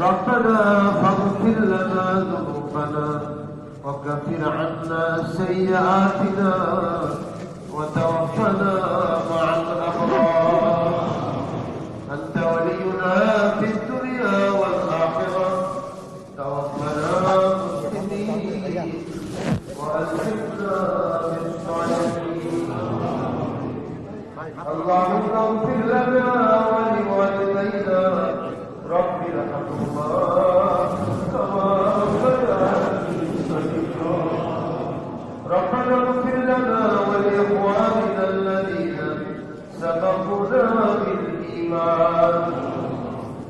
ربنا فاغفر لنا ذنوبنا وكفر عنا سيئاتنا وتوفنا مع الأبرار. أنت ولينا في الدنيا والآخرة. توفنا مسلمين وألحقنا بالصالحين. اللهم اغفر لنا وارزقنا بالإيمان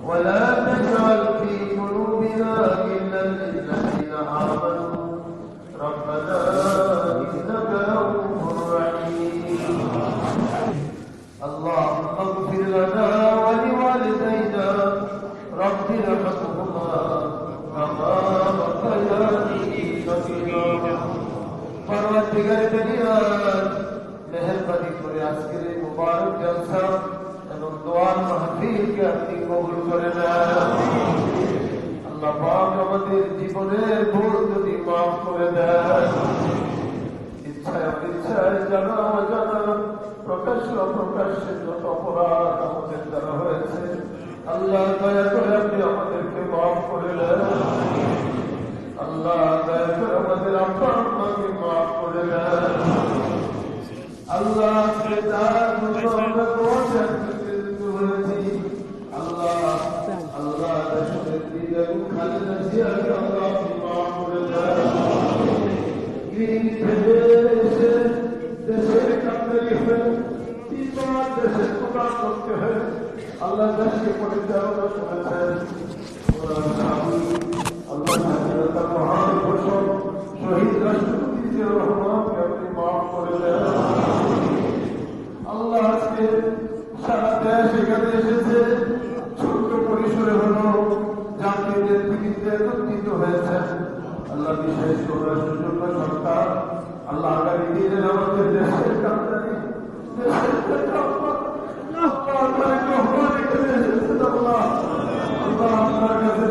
ولا تجعل في قلوبنا غلا للذين آمنوا. ربنا إنك رؤوف رحيم. اللهم اغفر لنا ولوالدينا. ربنا فاغفرهما كما ربياني صغيرا پروردگار دنیا مہربانی کرے آج کے মুবারক জলসা এবং দোয়ার মাহফিলকে আপনি কবুল করে আল্লাহ পাক আমাদের জীবনের ভুল যদি দয়া করে আমাদেরকে মাফ করে আল্লাহ দয়া করে আমাদের আম্মাকে মাফ করে দেন। আল্লাহ খালেদা জিয়াকে আল্লাহ আপনি জাতিদের পৃথিবীতে একত্রিত হয়েছেন আল্লাহ বিশেষ করে সুযোগ্য সরকার আল্লাহ আগামী দিনের আমাদের দেশের কান্দারি দেশের আল্লাহ তারেক রহমান এখানে এসেছেন আল্লাহ আল্লাহ আপনার কাছে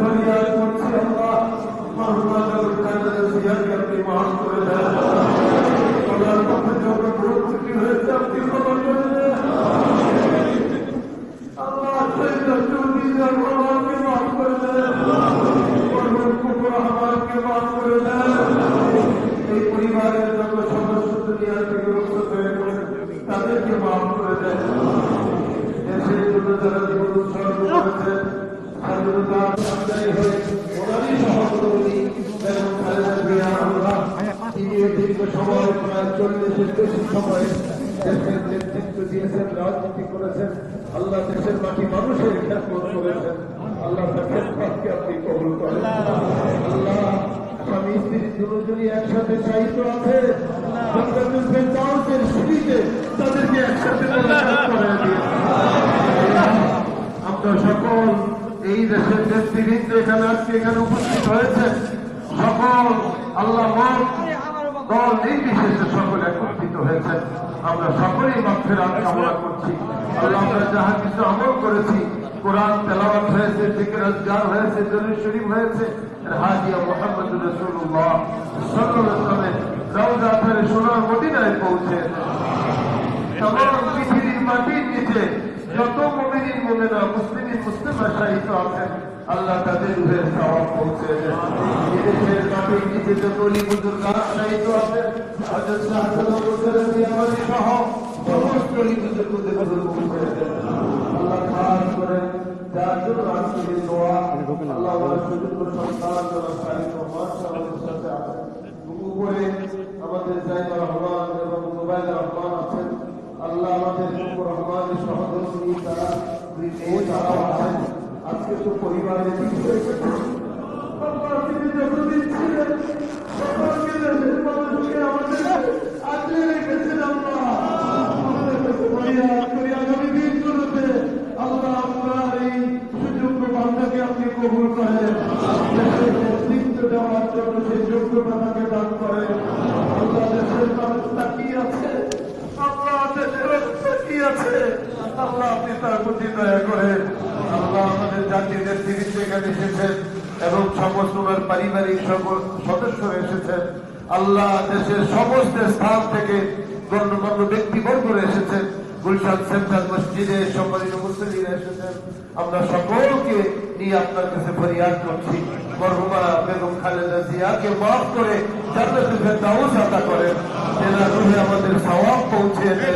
তাদেরকে মাফ করে দেন দেশের জন্য যারা জীবন উৎসর্গ করেছেন দীর্ঘ সময়, প্রায় চল্লিশের বেশি সময় দেশের নেতৃত্ব দিয়েছেন আল্লাহ দেশের করেছেন। আল্লাহ কবুল করেন। আল্লাহ, স্বামী স্ত্রী দুজনই একসাথে সাহিত্য আছে জান্নাতুল ফেরদাউসের সিঁড়িতে তাদেরকে একসাথে মোলাকাত করে দিন আমরা সকল এই দেশের নেতৃবৃন্দ এখানে আজকে এখানে উপস্থিত হয়েছেন সকল আল্লাহ দল নির্বিশেষে সকলে একত্রিত হয়েছেন আমরা সকলেই মাত্রের কামনা করছি। আল্লাহ, আমরা যাহা কিছু আমল করেছি, কোরআন তেলাওয়াত হয়েছে, জিকির আজগার হয়েছে, জলিল শরীফ হয়েছে হাজিয়া মোহাম্মদ রসুল্লাহ সাল্লামের রওজা ফেরে সোনার মদিনায় পৌঁছে। তমাম পৃথিবীর মাটির নিচে যত মোমেনা মুসলিমিন মুসলিমা শাহিত আছেন আল্লাহ তাদের রুহের সওয়াব পৌঁছে এদেশের নিচে যত অলি বুজুর্গ শাহিত আছেন মুসলিম সহ সমস্ত বুজুর্গদের আল্লাহ খাস করে যার জন্য আজকের এই দোয়া, আল্লাহ সন্তান যারা মাসা আমাদের সাথে আছেন উপরে আমাদের জাইমা রহমান এবং জুবাইর রহমান আছেন আল্লাহ আমাদের শুকুর রহমানের সহধর্মী তারা এই তারাও আছেন আজকে তো পরিবারের বিষয় আল্লাহ তিনি যতদিন ছিলেন সকলকে দেশের মানুষকে আমাদের আগলে রেখেছেন আল্লাহ আমাদের কাছে ফরিয়াদ করি আগামী দিনগুলোতে আল্লাহ এই সুযোগ্য বান্ধাকে আপনি কবুল করেন দেওয়ার জন্য সেই যোগ্যতা তাকে দান করেন আল্লাহ দেশের মানুষ তাকিয়ে আছে আল্লাহ দেশের তাকিয়ে আছে আল্লাহ আপনি তার প্রতি দয়া করে আল্লাহ আমাদের জাতির নেতৃত্ব এখানে এসেছেন এবং সমস্ত ওনার পারিবারিক সকল সদস্যরা এসেছেন। আল্লাহ দেশের সমস্ত স্থান থেকে গণ্যমান্য ব্যক্তিবর্গরা এসেছেন। গুলশান সেন্ট্রাল মসজিদে সম্মানিত মুসলিমরা এসেছেন। আমরা সকলকে নিয়ে আপনার কাছে ফরিয়াদ করছি। মরহুমা বেগম খালেদা জিয়াকে মাফ করে জান্নাতুল ফেরদাউস আতা করেন। তেনা রুহে আমাদের সওয়াব পৌঁছে দেন।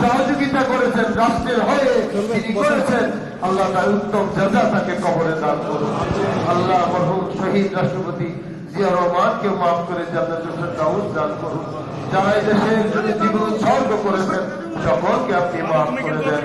সহযোগিতা করেছেন রাষ্ট্রের হয়ে তিনি করেছেন। আল্লাহ তার উত্তম যাজা তাকে কবরে দান করুন। আল্লাহ মরহুম শহীদ রাষ্ট্রপতি জিয়া রহমানকে মাফ করে জানা চোখের দাউদ দান করুন। যারা এই দেশের জন্য জীবন উৎসর্গ করেছেন সকলকে আপনি মাফ করে দেন।